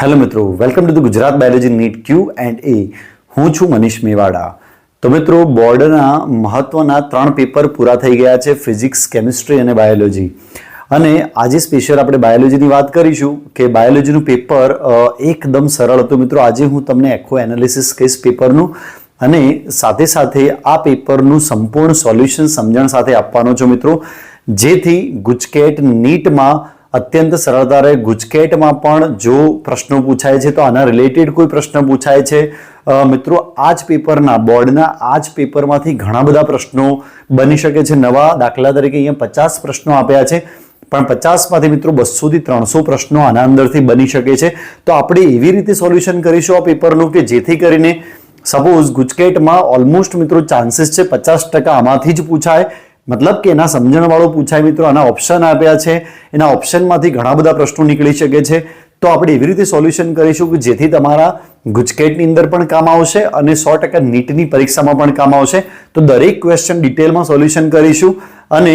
Hello મિત્રો, welcome to the Gujarat biology NEET Q and A. હું છું મનીષ મેવાડા. તો મિત્રો, બોર્ડના મહત્વના ત્રણ પેપર પૂરા થઈ ગયા છે, ફિઝિક્સ, કેમિસ્ટ્રી અને બાયોલોજી. અને આજે સ્પેશિયલ આપણે બાયોલોજીની વાત કરીશું કે બાયોલોજીનું પેપર એકદમ સરળ હતું. મિત્રો, આજે હું તમને એક્વો એનાલિસિસ કહીશ પેપરનું. અને સાથે સાથે આ પેપરનું સંપૂર્ણ સોલ્યુશન સમજણ સાથે આપવાનો છું મિત્રો. જેથી ગુજકેટ નીટમાં અત્યંત સરળતા રહે ગુજકેટમાં પણ જો પ્રશ્નો પૂછાય છે તો આના રિલેટેડ કોઈ પ્રશ્ન પૂછાય છે. મિત્રો આ જ પેપરના, બોર્ડના આ જ પેપરમાંથી ઘણા બધા પ્રશ્નો બની શકે છે. નવા દાખલા તરીકે અહીંયા પચાસ પ્રશ્નો આપ્યા છે. પણ પચાસમાંથી મિત્રો બસોથી ત્રણસો પ્રશ્નો આના અંદરથી બની શકે છે. તો આપણે એવી રીતે સોલ્યુશન કરીશું આ પેપરનું કે જેથી કરીને સપોઝ ગુજકેટમાં ઓલમોસ્ટ મિત્રો ચાન્સીસ છે પચાસ ટકા આમાંથી જ પૂછાય. મતલબ કે એના સમજણવાળો પૂછાય મિત્રો, આના ઓપ્શન આપ્યા છે. એના ઓપ્શનમાંથી ઘણા બધા પ્રશ્નો નીકળી શકે છે. તો આપણે એવી રીતે સોલ્યુશન કરીશું કે જેથી તમારા ગુજકેટની અંદર પણ કામ આવશે અને સો ટકા નીટની પરીક્ષામાં પણ કામ આવશે. તો દરેક ક્વેશ્ચન ડિટેલમાં સોલ્યુશન કરીશું અને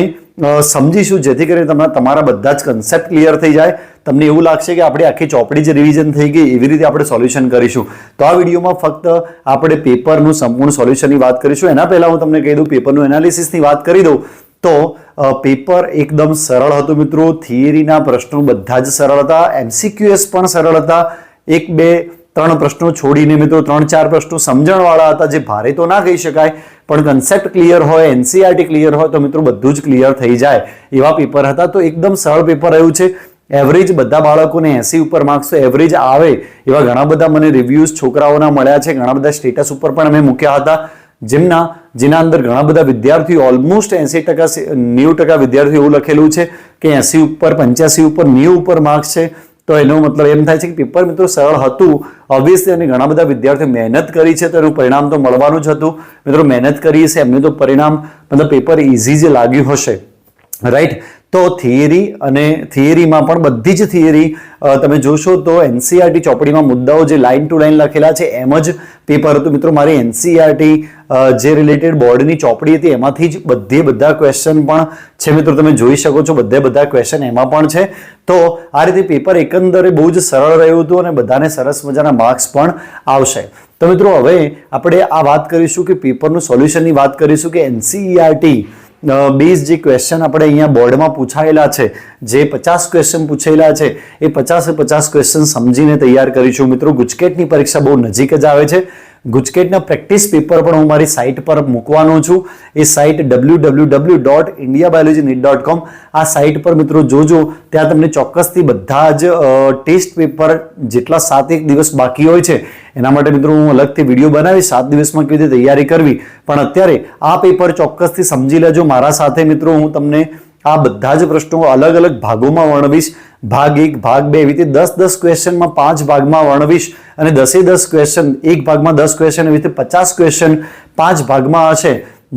સમજીશું જેથી કરીને તમને તમારા બધા જ કન્સેપ્ટ ક્લિયર થઈ જાય. તમને એવું લાગશે કે આપણે આખી ચોપડી જ રિવિઝન થઈ ગઈ, એવી રીતે આપણે સોલ્યુશન કરીશું. તો આ વિડીયોમાં ફક્ત આપણે પેપરનું સંપૂર્ણ સોલ્યુશનની વાત કરીશું. એના પહેલાં હું તમને કહી દઉં પેપરનું એનાલિસિસની વાત કરી દઉં. તો પેપર એકદમ સરળ હતું મિત્રો. થિયરીના પ્રશ્નો બધા જ સરળ હતા. એમસીક્યુએસ પણ સરળ હતા. એક, બે, ત્રણ પ્રશ્નો છોડીને મિત્રો, ત્રણ, ચાર પ્રશ્નો સમજણવાળા હતા જે ભારે તો ના કહી શકાય, પણ કન્સેપ્ટ ક્લિયર હોય એનસીઆરટી ક્લિયર હોય તો મિત્રો બધું જ ક્લિયર થઈ જાય એવા પેપર હતા. તો એકદમ સરળ પેપર રહ્યું છે. એવરેજ બધા બાળકોને એસી ઉપર માર્ક્સ એવરેજ આવે એવા ઘણા બધા મને રિવ્યુઝ છોકરાઓના મળ્યા છે. ઘણા બધા સ્ટેટસ ઉપર પણ અમે મૂક્યા હતા. જેમના જેના અંદર ઘણા બધા વિદ્યાર્થીઓ ઓલમોસ્ટ એસી ટકા નેવું ટકા વિદ્યાર્થીઓ એવું લખેલું છે કે એસી ઉપર, પંચ્યાસી ઉપર, નેવું ઉપર માર્ક્સ છે. તો એનો મતલબ એમ થાય છે કે પેપર મિત્રો સરળ હતું. ઓબ્વિયસલી અને ઘણા બધા વિદ્યાર્થીઓ મહેનત કરી છે, તો એનું પરિણામ તો મળવાનું જ હતું. મિત્રો મહેનત કરી છે, એમને તો પરિણામ મતલબ પેપર ઇઝી જે લાગ્યું હશે. રાઈટ તો થિયરી અને થિયરીમાં પણ બધી જ થિયરી તમે જોશો તો એનસીઆરટી ચોપડીમાં મુદ્દાઓ જે લાઇન ટુ લાઇન લખેલા છે, એમ જ પેપર હતું. મિત્રો, મારી એનસીઆરટી જે રિલેટેડ બોર્ડની ચોપડી હતી, એમાંથી જ બધે બધા ક્વેશ્ચન પણ છે. મિત્રો, તમે જોઈ શકો છો, બધે બધા ક્વેશ્ચન એમાં પણ છે. તો આ રીતે પેપર એકંદરે બહુ જ સરળ રહ્યું હતું અને બધાને સરસ મજાના માર્ક્સ પણ આવશે. તો મિત્રો, હવે આપણે આ વાત કરીશું કે પેપરનું સોલ્યુશનની વાત કરીશું કે એનસીઈઆરટી બેઝ જે ક્વેશ્ચન આપણે અહીંયા બોર્ડમાં પૂછાયેલા છે, જે પચાસ ક્વેશ્ચન પૂછેલા છે, એ પચાસે પચાસ ક્વેશ્ચન સમજીને તૈયાર કરીશું. મિત્રો, ગુજકેટની પરીક્ષા બહુ નજીક જ આવે છે. ગુજકેટના પ્રેક્ટિસ પેપર પણ હું મારી સાઇટ પર મૂકવાનો છું. એ site W W W dot India biology NEET dot com આ સાઇટ પર મિત્રો જોજો, ત્યાં તમને ચોક્કસથી બધા જ ટેસ્ટ પેપર જેટલા સાત એક દિવસ બાકી હોય છે, એના માટે મિત્રો હું અલગથી વીડિયો બનાવીશ. સાત દિવસમાં કેવી રીતે તૈયારી કરવી? પણ અત્યારે આ પેપર ચોક્કસથી સમજી લેજો. મારા સાથે મિત્રો હું તમને આ બધા જ પ્રશ્નો અલગ અલગ ભાગોમાં વર્ણવીશ. ભાગ એક, ભાગ બે એવી રીતે દસ દસ ક્વેશ્ચનમાં પાંચ ભાગમાં વર્ણવીશ અને દસે દસ ક્વેશ્ચન, એક ભાગમાં દસ ક્વેશ્ચન એવી રીતે પચાસ ક્વેશ્ચન પાંચ ભાગમાં હશે.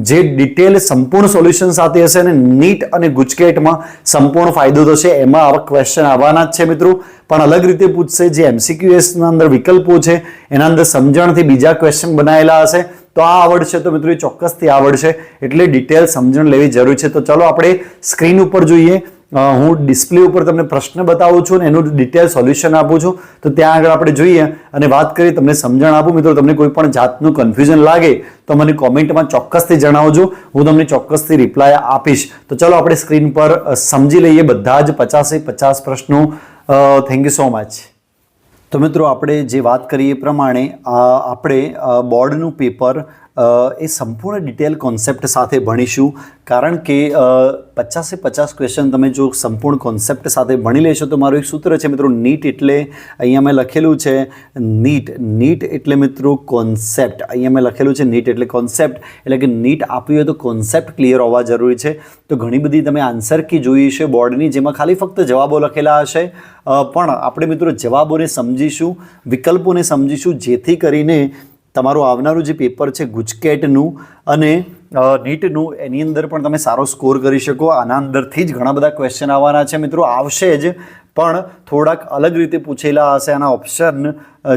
જે ડિટેલ સંપૂર્ણ સોલ્યુશન સાથે હશે અને નીટ અને ગુજકેટમાં સંપૂર્ણ ફાયદો થશે. એમાં આવા ક્વેશ્ચન આવવાના જ છે મિત્રો. પણ અલગ રીતે પૂછશે જે એમસીક્યુએસના અંદર વિકલ્પો છે, એના અંદર સમજણથી બીજા ક્વેશ્ચન બનાવેલા હશે. તો આ આવડશે તો મિત્રો એ ચોક્કસથી આવડશે. એટલે ડિટેલ સમજણ લેવી જરૂરી છે. તો ચલો આપણે સ્ક્રીન ઉપર જોઈએ. હું ડિસ્પ્લે ઉપર તમને પ્રશ્ન બતાવું છું અને એનું ડિટેલ સોલ્યુશન આપું છું. તો ત્યાં આગળ આપણે જોઈએ અને વાત કરીએ તમને સમજણ આપું. મિત્રો, તમને કોઈ પણ જાતનું કન્ફ્યુઝન લાગે તો મને કોમેન્ટમાં ચોક્કસથી જણાવજો. હું તમને ચોક્કસથી રિપ્લાય આપીશ. તો ચલો આપણે સ્ક્રીન પર સમજી લઈએ. બધા જ પચાસે પચાસ પ્રશ્નો. થેન્ક યુ સો મચ તો મિત્રો આપણે જે વાત કરીએ એ પ્રમાણે આપણે બોર્ડનું પેપર એ સંપૂર્ણ ડિટેલ કોન્સેપ્ટ સાથે ભણીશું. કારણ કે પચાસે પચાસ ક્વેશ્ચન તમે જો સંપૂર્ણ કોન્સેપ્ટ સાથે ભણી લેશો તો મારું એક સૂત્ર છે મિત્રો, નીટ એટલે અહીંયા મેં લખેલું છે, નીટ નીટ એટલે મિત્રો કોન્સેપ્ટ અહીંયા મેં લખેલું છે, નીટ એટલે કોન્સેપ્ટ એટલે કે નીટ આપવી હોય તો કોન્સેપ્ટ ક્લિયર હોવા જરૂરી છે. તો ઘણી બધી તમે આન્સર કી જોઈ છે બોર્ડની જેમાં ખાલી ફક્ત જવાબો લખેલા હશે. પણ આપણે મિત્રો જવાબોને સમજીશું, વિકલ્પોને સમજીશું, જેથી કરીને તમારું આવનારું જે પેપર છે ગુજકેટનું અને નીટનું, એની અંદર પણ તમે સારો સ્કોર કરી શકો. આના અંદરથી જ ઘણા બધા ક્વેશ્ચન આવવાના છે મિત્રો. આવશે જ, પણ થોડાક અલગ રીતે પૂછેલા હશે. આના ઓપ્શન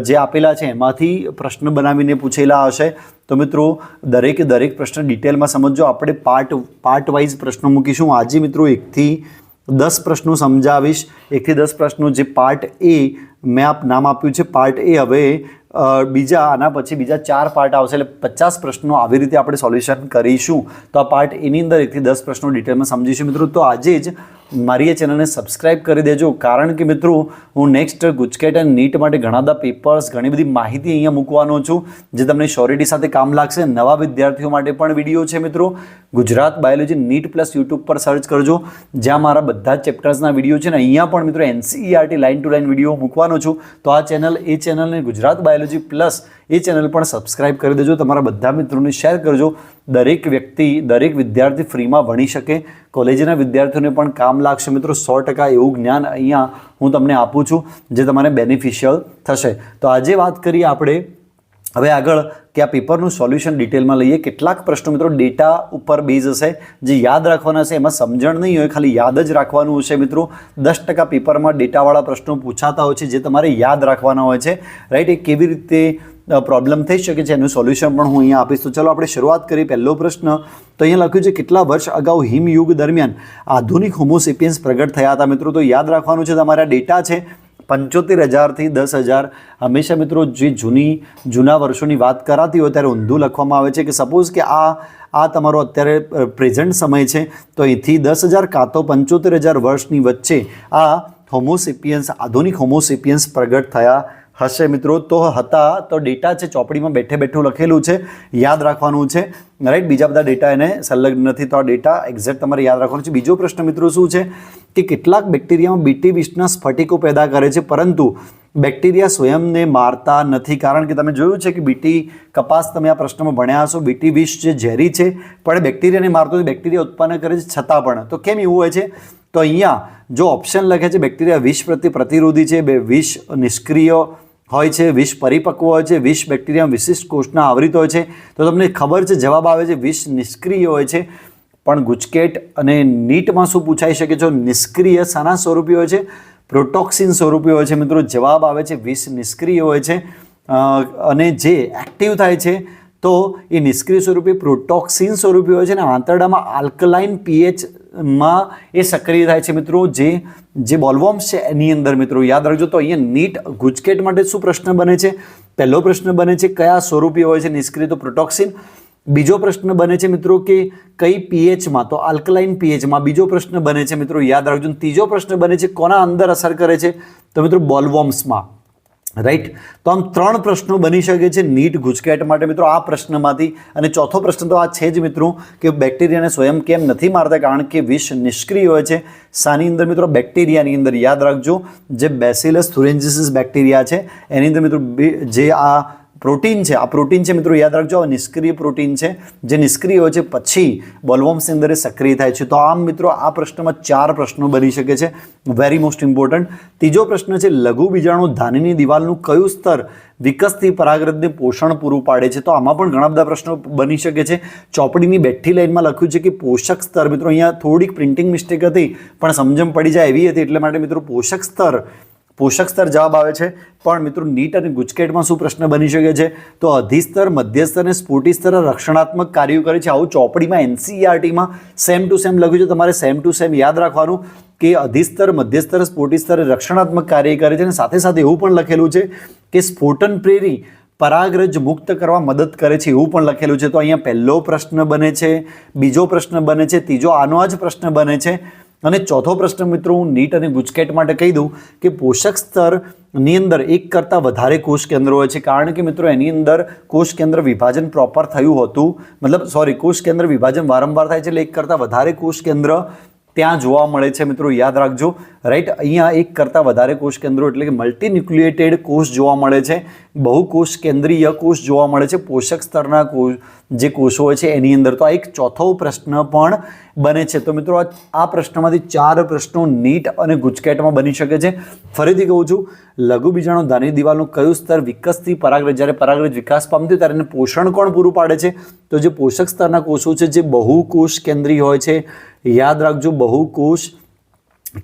જે આપેલા છે એમાંથી પ્રશ્ન બનાવીને પૂછેલા હશે. તો મિત્રો, દરેકે દરેક પ્રશ્ન ડિટેલમાં સમજજો આપણે પાર્ટ પાર્ટ વાઇઝ પ્રશ્નો મૂકીશું. આજે મિત્રો એકથી દસ પ્રશ્નો સમજાવીશ. એકથી દસ પ્રશ્નો જે પાર્ટ એ મેં આપ નામ આપ્યું છે. પાર્ટ એ હવે બીજા આના પછી બીજા ચાર પાર્ટ આવશે. એટલે પચાસ પ્રશ્નો આવી રીતે આપણે સોલ્યુશન કરીશું. તો આ પાર્ટ એની અંદર એકથી દસ પ્રશ્નો ડિટેલમાં સમજીશું. મિત્રો, તો આજે જ મારી એ ચેનલને સબસ્ક્રાઇબ કરી દેજો. કારણ કે મિત્રો, હું નેક્સ્ટ ગુજકેટ એન્ડ નીટ માટે ઘણા બધા પેપર્સ ઘણી બધી માહિતી અહીંયા મૂકવાનો છું, જે તમને શ્યોરિટી સાથે કામ લાગશે. નવા વિદ્યાર્થીઓ માટે પણ વીડિયો છે મિત્રો. Gujarat biology NEET plus YouTube પર સર્ચ કરજો. જ્યાં મારા બધા જ ચેપ્ટર્સના વીડિયો છે ને, અહીંયા પણ મિત્રો NCERT line to line video મૂકવાનો છું. તો આ ચેનલ એ ચેનલને ગુજરાત બાયોલોજી પ્લસ એ ચેનલ પણ સબસ્ક્રાઇબ કરી દેજો. તમારા બધા મિત્રોને શેર કરજો. દરેક વ્યક્તિ, દરેક વિદ્યાર્થી ફ્રીમાં ભણી શકે. કોલેજના વિદ્યાર્થીઓને પણ કામ લાગશે. મિત્રો, સો ટકા એવું જ્ઞાન અહીંયા હું તમને આપું છું, જે તમારે બેનિફિશિયલ થશે. તો આજે વાત કરીએ આપણે. હવે આગળ કે આ પેપરનું સોલ્યુશન ડિટેલમાં લઈએ. કેટલાક પ્રશ્નો મિત્રો ડેટા ઉપર બેઝ હશે, જે યાદ રાખવાના છે. એમાં સમજણ નહીં હોય, ખાલી યાદ જ રાખવાનું હશે મિત્રો. દસ ટકા પેપરમાં ડેટાવાળા પ્રશ્નો પૂછાતા હોય છે, જે તમારે યાદ રાખવાના હોય છે. રાઈટ, એ કેવી રીતે પ્રોબ્લેમ થઈ શકે છે એનું સોલ્યુશન પણ હું અહીંયા આપીશ. તો ચલો આપણે શરૂઆત કરીએ પહેલો પ્રશ્ન. તો અહીંયા લખ્યું છે, કેટલા વર્ષ અગાઉ હિમયુગ દરમિયાન આધુનિક હોમોસેપિયન્સ પ્રગટ થયા હતા? મિત્રો, તો યાદ રાખવાનું છે, તમારા ડેટા છે. પંચોતેર હજારથી દસ હજાર. હંમેશા મિત્રો, જે જૂની, જૂના વર્ષોની વાત કરાતી હોય ત્યારે ઊંધું લખવામાં આવે છે કે સપોઝ કે આ આ તમારો અત્યારે પ્રેઝન્ટ સમય છે, તો અહીંથી દસ હજાર કાં તો પંચોતેર હજાર વર્ષની વચ્ચે આ હોમોસેપિયન્સ આધુનિક હોમોસેપિયન્સ પ્રગટ થયા હશે મિત્રો. તો હતા તો ડેટા છે ચોપડીમાં બેઠે બેઠું લખેલું છે, યાદ રાખવાનું છે. રાઈટ બીજા બધા ડેટા એને સંલગ્ન નથી. તો આ ડેટા એક્ઝેક્ટ તમારે યાદ રાખવાનું છે. બીજો પ્રશ્ન મિત્રો શું છે કે કેટલાક બેક્ટેરિયામાં બીટી વિષના સ્ફટિકો પેદા કરે છે, પરંતુ બેક્ટેરિયા સ્વયંને મારતા નથી. કારણ કે તમે જોયું છે કે બીટી કપાસ તમે આ પ્રશ્નમાં ભણ્યા હશો. બીટી વિષ જે ઝેરી છે, પણ બેક્ટેરિયાને મારતો બેક્ટેરિયા ઉત્પન્ન કરે છે છતાં પણ. તો કેમ એવું હોય છે? તો અહીંયા જો ઓપ્શન લખે છે, બેક્ટેરિયા વિષ પ્રત્યે પ્રતિરોધી છે, બે વિષ નિષ્ક્રિય હોય છે, વિષ પરિપક્વ હોય છે, વિષ બેક્ટેરિયા વિશિષ્ટ કોષના આવરિત હોય છે. તો તમને ખબર છે, જવાબ આવે છે, વિષ નિષ્ક્રિય હોય છે. પણ ગુજકેટ અને નીટમાં શું પૂછાઈ શકે છે? નિષ્ક્રિય શાના સ્વરૂપી હોય છે? પ્રોટોક્સિન સ્વરૂપી હોય છે મિત્રો? જવાબ આવે છે, વિષ નિષ્ક્રિય હોય છે. અને જે એક્ટિવ થાય છે, તો એ નિષ્ક્રિય સ્વરૂપે પ્રોટોક્સિન સ્વરૂપે હોય છે. અને આંતરડામાં આલ્કલાઇન પીએચ માં એ સક્રિય થાય છે મિત્રો. જે જે બોલવોમ્સ છે, એની અંદર મિત્રો યાદ રાખજો તો અહીંયા નીટ ગુજકેટ માટે શું પ્રશ્ન બને છે? પહેલો પ્રશ્ન બને છે કયા સ્વરૂપી હોય છે નિષ્ક્રિય તો પ્રોટોક્સિન? બીજો પ્રશ્ન બને છે મિત્રો કે કઈ પીએચમાં તો આલ્કલાઇન પીએચમાં બીજો પ્રશ્ન બને છે મિત્રો યાદ રાખજો. ત્રીજો પ્રશ્ન બને છે કોના અંદર અસર કરે છે? તો મિત્રો બોલવોમ્સમાં રાઈટ? તો આમ ત્રણ પ્રશ્નો બની શકે છે નીટ ગુજકેટ માટે. મિત્રો, આ પ્રશ્નમાંથી અને ચોથો પ્રશ્ન તો આ છે જ મિત્રો, કે બેક્ટેરિયાને સ્વયં કેમ નથી મારતા? કારણ કે વિષ નિષ્ક્રિય હોય છે. શાની અંદર મિત્રો, બેક્ટેરિયાની અંદર યાદ રાખજો. જે બેસિલસ થુરેન્જિસિસ બેક્ટેરિયા છે, એની અંદર મિત્રો જે આ પ્રોટીન છે. આ પ્રોટીન છે મિત્રો, યાદ રાખજો, આ નિષ્ક્રિય પ્રોટીન છે. જે નિષ્ક્રિય હોય છે, પછી બોલવોમ્સની અંદર સક્રિય થાય છે. તો આમ મિત્રો, આ પ્રશ્નમાં ચાર પ્રશ્નો બની શકે છે. વેરી મોસ્ટ ઇમ્પોર્ટન્ટ ત્રીજો પ્રશ્ન છે, લઘુ બીજાણુ ધાનીની દિવાલનું કયું સ્તર વિકસતી પરાગરજને પોષણ પૂરું પાડે છે? તો આમાં પણ ઘણા બધા પ્રશ્નો બની શકે છે. ચોપડીની બેઠી લાઈનમાં લખ્યું છે કે પોષક સ્તર, મિત્રો, અહીંયા થોડીક પ્રિન્ટિંગ મિસ્ટેક હતી, પણ સમજણ પડી જાય એવી હતી. એટલે માટે મિત્રો, પોષક સ્તર પોષક સ્તર જવાબ આવે છે. પણ મિત્રો, નીટ અને ગુજકેટમાં શું પ્રશ્ન બની શકે છે? તો અધિસ્તર મધ્યસ્તર અને સ્ફોટી સ્તર રક્ષણાત્મક કાર્યો કરે છે. આવું ચોપડીમાં, એનસીઈઆરટીમાં સેમ ટુ સેમ લખ્યું છે. તમારે સેમ ટુ સેમ યાદ રાખવાનું કે અધિસ્તર મધ્યસ્તર સ્ફોટી સ્તરે રક્ષણાત્મક કાર્ય કરે છે. અને સાથે સાથે એવું પણ લખેલું છે કે સ્ફોટન પ્રેરી પરાગરજ મુક્ત કરવા મદદ કરે છે. એવું પણ લખેલું છે. તો અહીંયા પહેલો પ્રશ્ન બને છે, બીજો પ્રશ્ન બને છે, ત્રીજો આનો જ પ્રશ્ન બને છે. અને ચોથો પ્રશ્ન મિત્રો હું નીટ અને ગુજકેટ માટે કહી દઉં કે પોષક સ્તરની અંદર એક કરતાં વધારે કોષ કેન્દ્રો હોય છે. કારણ કે મિત્રો એની અંદર કોષ કેન્દ્ર વિભાજન પ્રોપર થયું હતું. મતલબ સોરી કોષ કેન્દ્ર વિભાજન વારંવાર થાય છે એટલે એક કરતાં વધારે કોષ કેન્દ્ર ત્યાં જોવા મળે છે મિત્રો, યાદ રાખજો. રાઈટ અહીંયા એક કરતાં વધારે કોષ કેન્દ્રો એટલે કે મલ્ટીન્યુક્લિએટેડ કોષ જોવા મળે છે. બહુકોષ કેન્દ્રીય કોષ જોવા મળે છે. પોષક સ્તરના કોષ, જે કોષો હોય છે, એની અંદર તો આ એક ચોથો પ્રશ્ન પણ બને છે. તો મિત્રો, આ પ્રશ્નમાંથી ચાર પ્રશ્નો નીટ અને ગુજકેટમાં બની શકે છે. ફરીથી કહું છું, લઘુ બીજાણુ ધાની દિવાલનું કયું સ્તર વિકસતી પરાગરજ? જ્યારે પરાગરજ વિકાસ પામતી ત્યારે એને પોષણ કોણ પૂરું પાડે છે? તો જે પોષક સ્તરના કોષો છે, જે બહુકોષ કેન્દ્રીય હોય છે યાદ રાખજો, બહુકોષ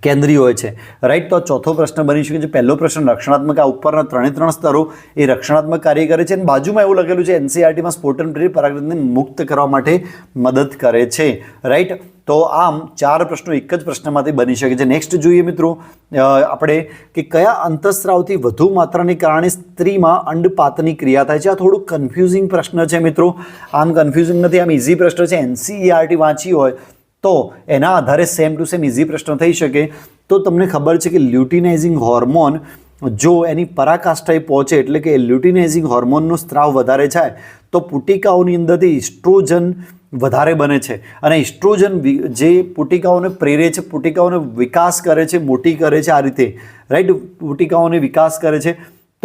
કેન્દ્રીય હોય છે. રાઈટ તો ચોથો પ્રશ્ન બની શકે છે. પહેલો પ્રશ્ન રક્ષણાત્મક, આ ઉપરના ત્રણે ત્રણ સ્તરો એ રક્ષણાત્મક કાર્ય કરે છે અને બાજુમાં એવું લખેલું છે, એનસીઆરટીમાં સ્પોર્ટન પ્રેરી પરાગરજને મુક્ત કરવા માટે મદદ કરે છે. રાઈટ તો આમ ચાર પ્રશ્નો એક જ પ્રશ્નમાંથી બની શકે છે. નેક્સ્ટ જોઈએ મિત્રો આપણે કે કયા અંતઃસ્રાવથી વધુ માત્રાને કારણે સ્ત્રીમાં અંડપાતની ક્રિયા થાય છે? આ થોડું કન્ફ્યુઝિંગ પ્રશ્ન છે મિત્રો. આમ કન્ફ્યુઝિંગ નથી, આમ ઇઝી પ્રશ્ન છે. એનસીઈઆરટી વાંચી હોય તો એના આધારે સેમ ટુ સેમ ઇઝી પ્રશ્ન થઈ શકે. તો તમને ખબર છે કે લ્યુટિનાઇઝિંગ હોર્મોન જો એની પરાકાષ્ઠાએ પહોંચે એટલે કે લ્યુટિનાઇઝિંગ હોર્મોનનો સ્ત્રાવ વધારે થાય તો પુટિકાઓની અંદરથી ઇસ્ટ્રોજન વધારે બને છે. અને ઇસ્ટ્રોજન જે પુટિકાઓને પ્રેરે છે, પુટિકાઓને વિકાસ કરે છે, મોટી કરે છે આ રીતે રાઈટ પુટિકાઓને વિકાસ કરે છે.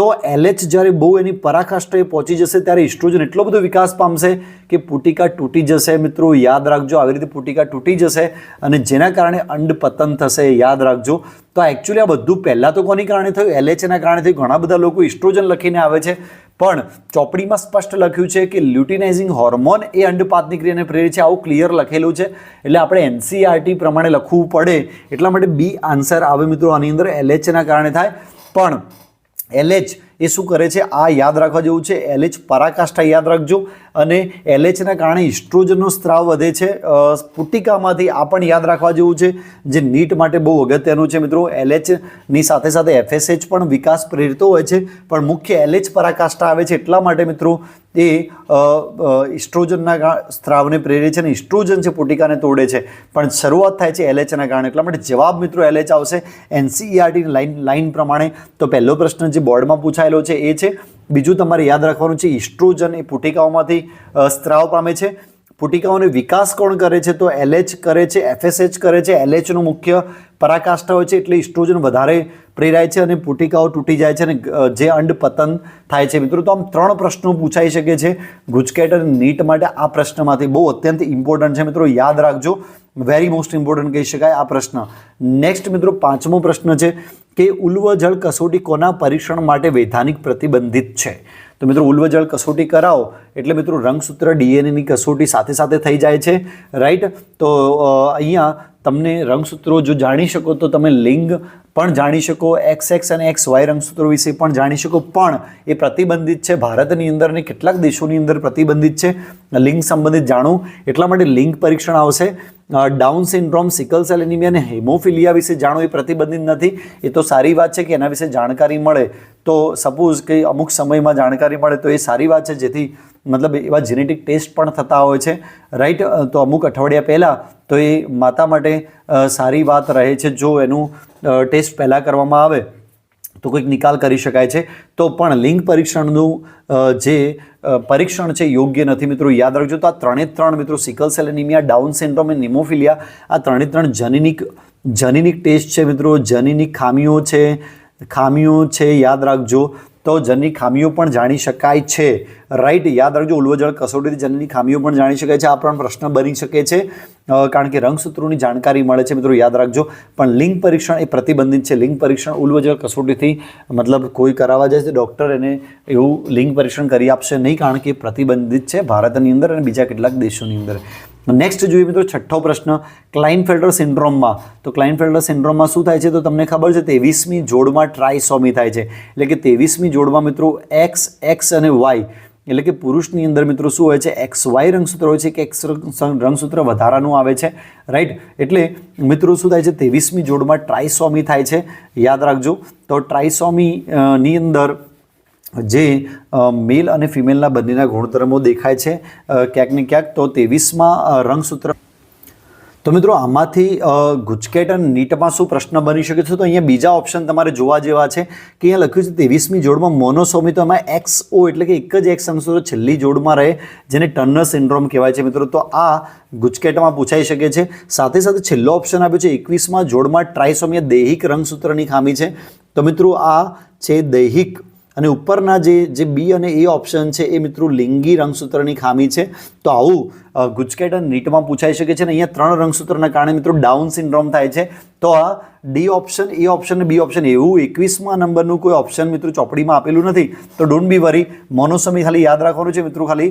તો એલએચ જ્યારે બહુ એની પરાકાષ્ઠાએ પહોંચી જશે, ત્યારે ઇસ્ટ્રોજન એટલો બધો વિકાસ પામશે કે પુટિકા તૂટી જશે. મિત્રો, યાદ રાખજો, આવી રીતે પુટિકા તૂટી જશે અને જેના કારણે અંડ પતન થશે, યાદ રાખજો. તો એકચ્યુઅલી આ બધું પહેલાં તો કોની કારણે થયું? એલએચના કારણે થયું. ઘણા બધા લોકો ઇસ્ટ્રોજન લખીને આવે છે. પણ ચોપડીમાં સ્પષ્ટ લખ્યું છે કે લ્યુટિનાઇઝિંગ હોર્મોન એ અંડપાતની ક્રિયાને પ્રેરે છે. આવું ક્લિયર લખેલું છે. એટલે આપણે એનસીઆરટી પ્રમાણે લખવું પડે. એટલા માટે બી આન્સર આવે મિત્રો આની અંદર. એલએચના કારણે થાય. પણ એલએચ એ શું કરે છે? આ યાદ રાખવા જેવું છે. એલએચ પરાકાષ્ઠા યાદ રાખજો. અને એલએચના કારણે ઇસ્ટ્રોજનનો સ્ત્રાવ વધે છે. પુટિકામાંથી આ પણ યાદ રાખવા જેવું છે, જે નીટ માટે બહુ અગત્યનું છે મિત્રો. એલએચની સાથે સાથે એફએસએચ પણ વિકાસ પ્રેરતો હોય છે. પણ મુખ્ય એલએચ પરાકાષ્ઠા આવે છે એટલા માટે મિત્રો, એ ઇસ્ટ્રોજનના સ્ત્રાવને પ્રેરે છે અને ઇસ્ટ્રોજન છે પુટિકાને તોડે છે. પણ શરૂઆત થાય છે એલએચના કારણે. એટલા માટે જવાબ મિત્રો એલએચ આવશે. એનસીઈઆરટી લાઈન લાઈન પ્રમાણે. તો પહેલો પ્રશ્ન જે બોર્ડમાં પૂછાયેલો છે એ છે. બીજું તમારે યાદ રાખવાનું છે ઇસ્ટ્રોજન એ પુટિકાઓમાંથી સ્ત્રાવ પામે છે. પુટિકાઓને વિકાસ કોણ કરે છે? તો એલએચ કરે છે, એફએસએચ કરે છે. એલએચનું મુખ્ય પરાકાષ્ઠા હોય છે એટલે ઇસ્ટ્રોજન વધારે પ્રેરાય છે અને પુટિકાઓ તૂટી જાય છે અને જે અંડ પતન થાય છે. મિત્રો, તો આમ ત્રણ પ્રશ્નો પૂછાઈ શકે છે. ગુજકેટ અને નીટ માટે આ પ્રશ્નમાંથી બહુ અત્યંત ઇમ્પોર્ટન્ટ છે. મિત્રો, યાદ રાખજો. વેરી મોસ્ટ ઇમ્પોર્ટન્ટ કહી શકાય આ પ્રશ્ન. નેક્સ્ટ મિત્રો, પાંચમો પ્રશ્ન છે. કે ઉલ્વજળ કસોટી કોના પરીક્ષણ માટે વૈધાનિક પ્રતિબંધિત છે? તો મિત્રો, ઉલ્વજળ કસોટી કરાવો એટલે મિત્રો, રંગસૂત્ર ડીએનએની કસોટી સાથે સાથે થઈ જાય છે રાઈટ તો અહીંયા તમને રંગસૂત્રો જો જાણી શકો તો તમે લિંગ પણ જાણી શકો એક્સ એક્સ અને એક્સ વાય રંગસૂત્રો વિશે પણ જાણી શકો. પણ એ પ્રતિબંધિત છે. ભારતની અંદર અને કેટલાક દેશોની અંદર પ્રતિબંધિત છે. લિંગ સંબંધિત જાણવું એટલા માટે લિંગ પરીક્ષણ આવશે. Down syndrome, sickle cell anaemia અને હેમોફિલિયા વિશે જાણવું એ પ્રતિબંધિત નથી. એ તો સારી વાત છે કે એના વિશે જાણકારી મળે. તો સપોઝ કે અમુક સમયમાં જાણકારી મળે તો એ સારી વાત છે. જેથી મતલબ એવા જેનેટિક ટેસ્ટ પણ થતા હોય છે. રાઈટ તો અમુક અઠવાડિયા પહેલાં તો એ માતા માટે સારી વાત રહે છે જો એનું ટેસ્ટ પહેલાં કરવામાં આવે, તો કોઈક નિકાલ કરી શકાય છે. તો પણ લિંગ પરીક્ષણનું જે પરીક્ષણ છે યોગ્ય નથી મિત્રો. યાદ રાખજો તો આ ત્રણે ત્રણ મિત્રો sickle cell anaemia down syndrome અને નિમોફિલિયા આ ત્રણે ત્રણ જનીનિક જનીનિક ટેસ્ટ છે મિત્રો. જનીનિક ખામીઓ છે ખામીઓ છે, યાદ રાખજો. તો જનની ખામીઓ પણ જાણી શકાય છે. રાઈટ યાદ રાખજો, ઉલ્વજળ કસોટીથી જનની ખામીઓ પણ જાણી શકાય છે. આ પણ પ્રશ્ન બની શકે છે. કારણ કે રંગસૂત્રોની જાણકારી મળે છે, મિત્રો, યાદ રાખજો. પણ લિંગ પરીક્ષણ એ પ્રતિબંધિત છે. લિંગ પરીક્ષણ ઉલ્વજળ કસોટીથી મતલબ કોઈ કરાવવા જાય છે ડૉક્ટર એને એવું લિંગ પરીક્ષણ કરી આપશે નહીં, કારણ કે પ્રતિબંધિત છે ભારતની અંદર અને બીજા કેટલાક દેશોની અંદર. નેક્સ્ટ જોઈએ મિત્રો છઠ્ઠો પ્રશ્ન ક્લાઇનફેલ્ડર સિન્ડ્રોમમાં તો ક્લાઇનફેલ્ડર સિન્ડ્રોમમાં શું થાય છે? તો તમને ખબર છે ત્રેવીસમી જોડમાં ટ્રાયસોમી થાય છે. એટલે કે ત્રેવીસમી જોડમાં મિત્રો એક્સ એક્સ અને વાય એટલે કે પુરુષની અંદર મિત્રો શું હોય છે? એક્સ વાય રંગસૂત્ર હોય છે કે એક્સ રંગસૂત્ર વધારાનું આવે છે. રાઈટ એટલે મિત્રો શું થાય છે? ત્રેવીસમી જોડમાં ટ્રાયસોમી થાય છે. યાદ રાખજો. તો ટ્રાયસોમી અ, અંદર જે મેલ અને ફિમેલના બંનેના ગુણધર્મો દેખાય છે ક્યાંક ને ક્યાંક તો ત્રેવીસમાં રંગસૂત્ર. તો મિત્રો, આમાંથી ગુજકેટ અને નીટમાં શું પ્રશ્ન બની શકે છે? તો અહીંયા બીજા ઓપ્શન તમારે જોવા જેવા છે કે અહીંયા લખ્યું છે ત્રેવીસમી જોડમાં મોનોસોમી તો એમાં એક્સ ઓ એટલે કે એક જ એક્સ રંગસૂત્ર છેલ્લી જોડમાં રહે, જેને ટર્નર સિન્ડ્રોમ કહેવાય છે મિત્રો. તો આ ગુજકેટમાં પૂછાઈ શકે છે. સાથે સાથે છેલ્લો ઓપ્શન આપ્યો છે એકવીસમાં જોડમાં ટ્રાયસોમિયા દૈહિક રંગસૂત્રની ખામી છે. તો મિત્રો, આ છે દૈહિક અને ઉપરના જે જે બી અને એ ઓપ્શન છે એ મિત્રો લિંગી રંગસૂત્રની ખામી છે. તો આવું ગુજકેટ અને નીટમાં પૂછાઈ શકે છે અને અહીંયા ત્રણ રંગસૂત્રના કારણે મિત્રો ડાઉન સિન્ડ્રોમ થાય છે. તો આ D option A option B option એવું એકવીસમાં નંબરનું કોઈ ઓપ્શન મિત્રો ચોપડીમાં આપેલું નથી. તો ડોન્ટ બી વરી મોનોસમી ખાલી યાદ રાખવાનું છે મિત્રો ખાલી.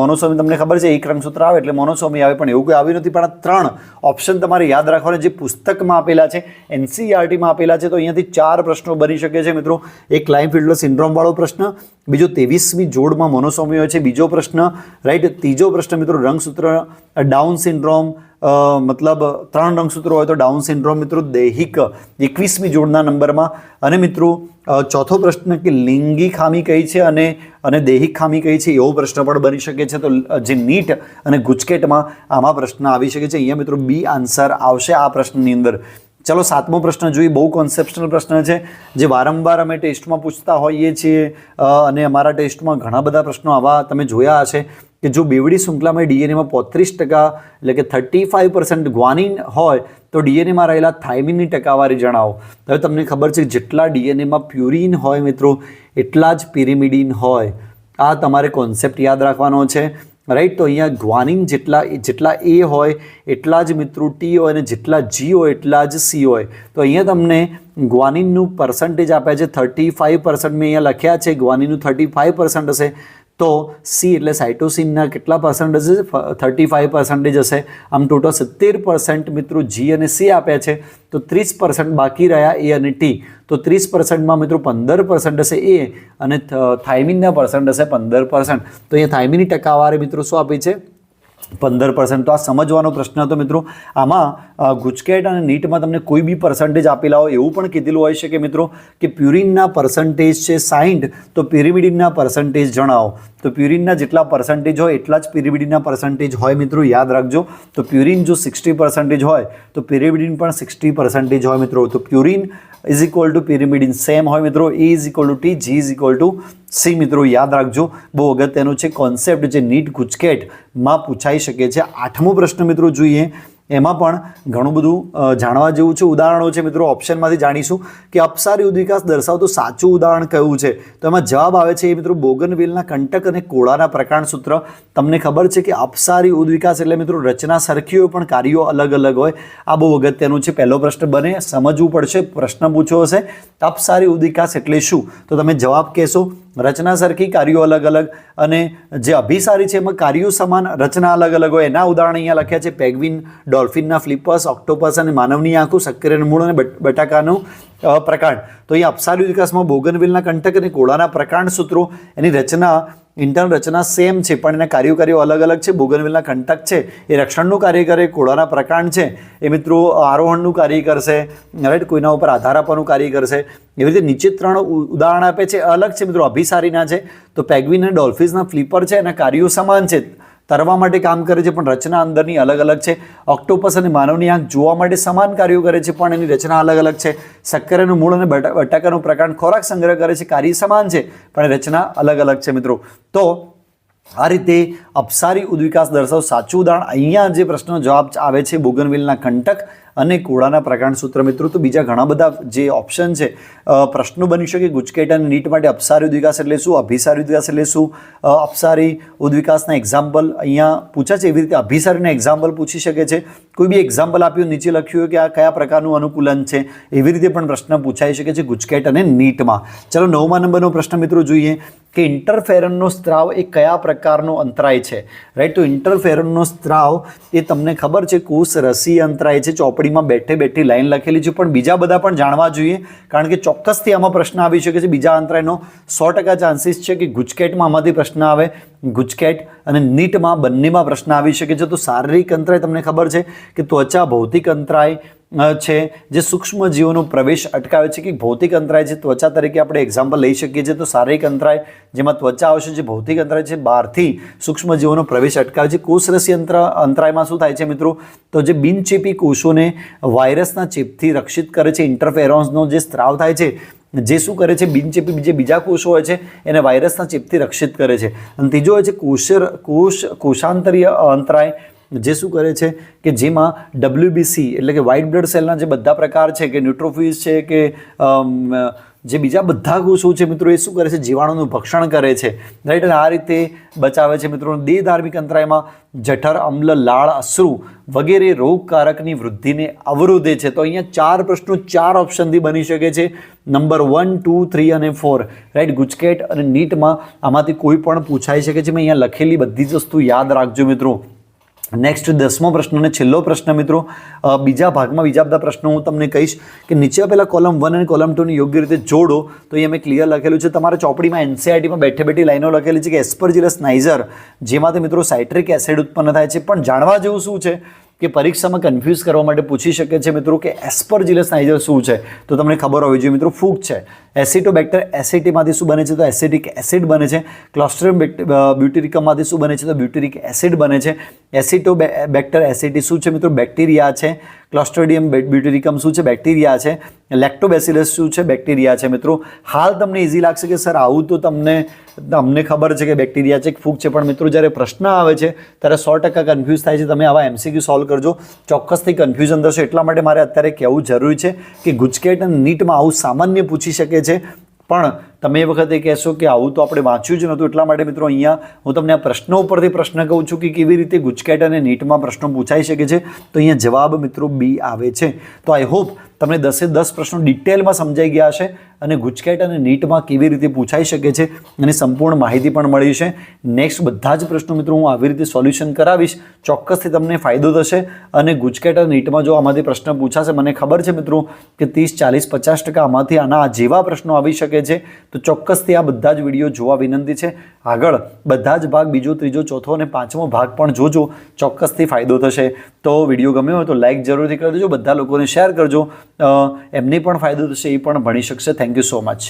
મોનોસમી તમને ખબર છે, એક રંગસૂત્ર આવે એટલે મોનોસમી આવે પણ એવું કોઈ આવ્યું નથી. પણ આ ત્રણ ઓપ્શન તમારે યાદ રાખવાના જે પુસ્તકમાં આપેલા છે એનસીઆરટીમાં આપેલા છે. તો અહીંયાથી ચાર પ્રશ્નો બની શકે છે મિત્રો. એક ક્લાઇમ ફિલ્ડર સિન્ડ્રોમવાળો પ્રશ્ન, બીજો ત્રેવીસમી જોડમાં મોનોસોમી હોય છે, બીજો પ્રશ્ન રાઈટ ત્રીજો પ્રશ્ન મિત્રો રંગસૂત્ર ડાઉન સિન્ડ્રોમ મતલબ ત્રણ રંગસૂત્રો હોય તો ડાઉન સિન્ડ્રોમ મિત્રો, દૈહિક એકવીસમી જોડના નંબરમાં. અને મિત્રો ચોથો પ્રશ્ન કે લિંગી ખામી કઈ છે અને અને દૈહિક ખામી કઈ છે એવો પ્રશ્ન પણ બની શકે છે. તો જે નીટ અને ગુજકેટમાં આમાં પ્રશ્ન આવી શકે છે. અહીંયા મિત્રો બી આન્સર આવશે આ પ્રશ્નની અંદર. ચલો સાતમો પ્રશ્ન જોઈએ. બહુ કોન્સેપ્શનલ પ્રશ્ન છે. જે વારંવાર અમે ટેસ્ટમાં પૂછતા હોઈએ છીએ અને અમારા ટેસ્ટમાં ઘણા બધા પ્રશ્નો આવા તમે જોયા હશે. કે જો બેવડી શૃંખલામાં ડીએનએમાં પોત્રીસ ટકા એટલે કે થર્ટી ફાઇવ પર્સન્ટ ગ્વાનિન હોય, તો ડીએનએમાં રહેલા થાઇમિનની ટકાવારી જણાવો. હવે તમને ખબર છે જેટલા ડીએનએમાં પ્યુરિન હોય મિત્રો, એટલા જ પિરિમિડિન હોય. આ તમારે કોન્સેપ્ટ યાદ રાખવાનો છે. રાઈટ? તો અહીંયા ગ્વાનિન જેટલા જેટલા એ હોય, એટલા જ મિત્રો ટી હોય અને જેટલા જી હોય, એટલા જ સી હોય. તો અહીંયા તમને ગ્વાનિનનું પર્સન્ટેજ આપ્યા છે. થર્ટી ફાઇવ પર્સન્ટ મેં અહીંયા લખ્યા છે. ગ્વાનિનનું થર્ટી ફાઇવ પર્સન્ટ હશે. તો સી એટલે સાઇટોસિનના કેટલા પર્સન્ટેજ થર્ટી ફાઇવ પર્સન્ટેજ હશે. આમ ટોટલ સિત્તેર પર્સન્ટ મિત્રો જી અને સી આપ્યા છે. તો ત્રીસ પર્સન્ટ બાકી રહ્યા એ અને ટી તો ત્રીસ પર્સન્ટમાં મિત્રો પંદર પર્સન્ટ હશે એ અને થાઇમિનના પર્સન્ટ હશે પંદર પર્સન્ટ તો અહીંયા થાઇમિનની ટકાવારી મિત્રો શું આપી છે? પંદર પર્સન્ટ તો આ સમજવાનો પ્રશ્ન હતો મિત્રો. આમાં ગુજકેટ અને નીટમાં તમને કોઈ બી પર્સન્ટેજ આપેલા હોય, એવું પણ કીધેલું હોય છે કે મિત્રો, કે પ્યુરિનના પર્સન્ટેજ છે સાઠ તો પિરિમિડિનના પર્સન્ટેજ જણાવો. તો પ્યુરિનના જેટલા પર્સન્ટેજ હોય, એટલા જ પિરિમિડિનના પર્સન્ટેજ હોય મિત્રો, યાદ રાખજો. તો પ્યુરિન જો સિક્સટી પર્સન્ટેજ હોય, તો પિરિમિડિન પણ સિક્સટી પર્સન્ટેજ હોય મિત્રો. તો purine is equal to pyrimidine same હોય મિત્રો? A is equal to T G is equal to C મિત્રો. યાદ રાખજો, બહુ અગત્યનો છે કોન્સેપ્ટ જે નીટ ગુજકેટમાં પૂછાઈ શકે છે. આઠમો પ્રશ્ન, મિત્રો, જોઈએ. એમાં પણ ઘણું બધું જાણવા જેવું છે. ઉદાહરણો છે મિત્રો, ઓપ્શનમાંથી જાણીશું કે અપસારી ઉદ્વિકાસ દર્શાવતું સાચું ઉદાહરણ કયું છે? તો એમાં જવાબ આવે છે એ મિત્રો બોગનવેલના કંટક અને કોળાના પ્રકાંડ સૂત્ર. તમને ખબર છે કે અપસારી ઉદ્વિકાસ એટલે મિત્રો રચના સરખી હોય પણ કાર્યો અલગ અલગ હોય. આ બહુ અગત્યનું છે. પહેલો પ્રશ્ન બને, સમજવું પડશે. પ્રશ્ન પૂછ્યો હશે, અપસારી ઉદ્વિકાસ એટલે શું? તો તમે જવાબ કહેશો રચના સરખી, કાર્યો અલગ અલગ અને જે અભિસારી છે એમાં કાર્યો સમાન, રચના અલગ અલગ હોય. એના ઉદાહરણ અહીંયા લખ્યા છે પેગ્વિન, ડોલ્ફિનના ફ્લિપર્સ, ઓક્ટોપસ અને માનવની આંખો સક્કરિયાનું મૂળ અને બટાકાનું પ્રકાંડ. તો અહીંયા અપસારી વિકાસમાં બોગનવિલના કંટક અને કોળાના પ્રકાંડ સૂત્રો, એની રચના ઇન્ટર્ન રચના સેમ છે, પણ એના કાર્યો કાર્યો અલગ અલગ છે. બોગનવેલના કંટક છે, એ રક્ષણનું કાર્ય કરે, કોળાના પ્રકાંડ છે. એ મિત્રો આરોહણનું કાર્ય કરશે રાઈટ કોઈના ઉપર આધાર આપવાનું કાર્ય કરશે. એવી રીતે નીચે ત્રણ ઉદાહરણ આપે છે. અલગ છે મિત્રો, અભિસારીના છે. તો પેગ્વિન અને ડોલ્ફિન્સના ફ્લીપર છે, એના કાર્યો સમાન છે. તરવા માટે કામ કરે છે, પણ રચના અંદરની અલગ અલગ છે. ઓક્ટોપસ અને માનવની આંખ જોવા માટે સમાન કાર્યો કરે છે, પણ એની રચના અલગ અલગ છે. શક્કરનું મૂળ અને બટા- બટાકાનું પ્રકાંડ ખોરાક સંગ્રહ કરે છે, કાર્ય સમાન છે, પણ રચના અલગ અલગ છે મિત્રો. તો આ રીતે અપસારી ઉદ્વિકાસ દર્શાવ સાચું ઉદાહરણ? અહીંયા જે પ્રશ્નનો જવાબ આવે છે બોગનવિલના કંટક અને કોળાના પ્રકાંડ સૂત્ર મિત્રો, તો બીજા ઘણા બધા જે ઓપ્શન છે પ્રશ્નો બની શકે. ગુજકેટ અને નીટ માટે અપસારી ઉદ્વિકાસ એટલે શું? અભિસારી ઉદ્વિકાસ એટલે શું? અપસારી ઉદ્વિકાસના એક્ઝામ્પલ અહીંયા પૂછા છે. એવી રીતે અભિસારીના એક્ઝામ્પલ પૂછી શકે છે. કોઈ બી એક્ઝામ્પલ આપ્યું, નીચે લખ્યું કે આ કયા પ્રકારનું અનુકૂલન છે, એવી રીતે પણ પ્રશ્ન પૂછાઈ શકે છે ગુજકેટ અને નીટમાં. ચલો નવમા નંબરનો પ્રશ્ન મિત્રો જોઈએ કે ઇન્ટરફેરનનો સ્ત્રાવ એ કયા પ્રકારનો અંતરાય છે. રાઈટ તો ઇન્ટરફેરનનો સ્ત્રાવ એ તમને ખબર છે, કુસ રસી અંતરાય છે, ચોપડીમાં બેઠે બેઠી લાઈન લખેલી છે. પણ બીજા બધા પણ જાણવા જોઈએ, કારણ કે ચોક્કસથી આમાં પ્રશ્ન આવી શકે છે. બીજા અંતરાયનો સો ટકા ચાન્સીસ છે કે ગુજકેટમાં આમાંથી પ્રશ્ન આવે. ગુજકેટ અને નીટમાં બંનેમાં પ્રશ્ન આવી શકે છે. તો શારીરિક અંતરાય તમને ખબર છે કે ત્વચા ભૌતિક અંતરાય છે, જે સૂક્ષ્મ જીવોનો પ્રવેશ અટકાવે છે કે ભૌતિક અંતરાય છે. ત્વચા તરીકે આપણે એક્ઝામ્પલ લઈ શકીએ છીએ. તો શારીરિક અંતરાય, જેમાં ત્વચા આવશે, જે ભૌતિક અંતરાય છે, બહારથી સૂક્ષ્મ જીવોનો પ્રવેશ અટકાવે છે. કોષરસી અંતર અંતરાયમાં શું થાય છે મિત્રો? તો જે બિનચેપી કોષોને વાયરસના ચેપથી રક્ષિત કરે છે, ઇન્ટરફેરોન્સનો જે સ્ત્રાવ થાય છે, જે શું કરે છે? બિનચેપી જે બીજા કોષો હોય છે, એને વાયરસના ચેપથી રક્ષિત કરે છે. અને ત્રીજો હોય છે કોશર કોષ, કોષાંતરીય અંતરાય. જે શું કરે છે કે જેમાં ડબ્લ્યુબીસી એટલે કે વ્હાઇટ બ્લડ સેલના જે બધા પ્રકાર છે, કે ન્યુટ્રોફિઝ છે, કે જે બીજા બધા કોષો છે મિત્રો, એ શું કરે છે? જીવાણુનું ભક્ષણ કરે છે. રાઈટ અને આ રીતે બચાવે છે મિત્રો. દેહ ધાર્મિક અંતરાયમાં જઠર, અમ્લ, લાળ, અશ્રુ વગેરે રોગકારકની વૃદ્ધિને અવરોધે છે. તો અહીંયા ચાર પ્રશ્નો, ચાર ઓપ્શનથી બની શકે છે. નંબર વન ટુ થ્રી અને ફોર રાઈટ ગુજકેટ અને નીટમાં આમાંથી કોઈ પણ પૂછાઈ શકે છે. મેં અહીંયા લખેલી બધી જ વસ્તુ યાદ રાખજો મિત્રો. નેક્સ્ટ દસમો પ્રશ્ન અને છેલ્લો પ્રશ્ન મિત્રો બીજા ભાગમાં બીજા બધા પ્રશ્નો હું તમને કહીશ કે નીચે પહેલાં કોલમ વન અને કોલમ ટુને યોગ્ય રીતે જોડો, તો એ મેં ક્લિયર લખેલું છે. તમારા ચોપડીમાં એનસીઆરટીમાં બેઠે બેઠી લાઈનો લખેલી છે કે એસ્પરજિલસ નાઇઝર જેમાંથી મિત્રો સાઇટ્રિક એસિડ ઉત્પન્ન થાય છે. પણ જાણવા જેવું શું છે? કે પરીક્ષામાં કન્ફ્યુઝ કરવા માટે પૂછી શકે છે મિત્રો કે એસ્પરજિલસ નાઇજર શું છે? તો તમને ખબર હોવી જોઈએ મિત્રો ફૂગ છે. એસિટોબેક્ટર એસિટીમાંથી શું બને છે? તો એસિટિક એસિડ બને છે. ક્લોસ્ટ્રિયમ બ્યુટેરિકમમાંથી શું બને છે? તો બ્યુટેરિક એસિડ બને છે. એસિટો બેક્ટર એસિટી શું છે મિત્રો? બેક્ટેરિયા છે. ક્લોસ્ટ્રોડિયમ બ્યુટેરિકમ શું છે? બેક્ટેરિયા છે. લેક્ટોબેસિલસ શું છે? બેક્ટેરિયા છે, મિત્રો. હાલ તમને ઇઝી લાગશે કે, સર, આવું તો તમને તમને ખબર છે કે બેક્ટેરિયા છે કે ફૂગ છે. પણ મિત્રો, જ્યારે પ્રશ્ન આવે છે, ત્યારે સો ટકા કન્ફ્યુઝ થાય છે. તમે આવા એમસીક્યુ સોલ્વ કરજો. ચોક્કસથી કન્ફ્યુઝન થશે એટલા માટે મારે અત્યારે કહેવું જરૂરી છે કે ગુજકેટ અને નીટમાં આવું સામાન્ય પૂછી શકે છે. પણ તમે એ વખતે કહેશો કે આવું તો આપણે વાંચ્યું જ નહોતું. એટલા માટે મિત્રો અહીંયા હું તમને આ પ્રશ્નો ઉપરથી પ્રશ્ન કહું છું કે કેવી રીતે ગુજકેટ અને નીટમાં પ્રશ્નો પૂછાઈ શકે છે. તો અહીંયા જવાબ મિત્રો બી આવે છે. તો આઈ હોપ તમને દસે દસ પ્રશ્નો ડિટેલમાં સમજાઈ ગયા છે અને ગુજકેટ અને નીટમાં કેવી રીતે પૂછાઈ શકે છે અને સંપૂર્ણ માહિતી પણ મળી છે નેક્સ્ટ બધા જ પ્રશ્નો મિત્રો હું આવી રીતે સોલ્યુશન કરાવીશ. ચોક્કસથી તમને ફાયદો થશે અને ગુજકેટ અને નીટમાં જો આમાંથી પ્રશ્ન પૂછાશે, મને ખબર છે મિત્રો કે ત્રીસ ચાલીસ પચાસ ટકા આમાંથી આના જેવા પ્રશ્નો આવી શકે છે. તો ચોક્કસથી આ બધા જ વીડિયો જોવા વિનંતી છે. આગળ બધા જ ભાગ, બીજો, ત્રીજો, ચોથો અને પાંચમો ભાગ પણ જોજો. ચોક્કસથી ફાયદો થશે. તો વીડિયો ગમ્યો હોય તો લાઇક જરૂરથી કરી દેજો. બધા લોકોને શેર કરજો. એમને પણ ફાયદો થશે, એ પણ ભણી શકશે. Thank you so much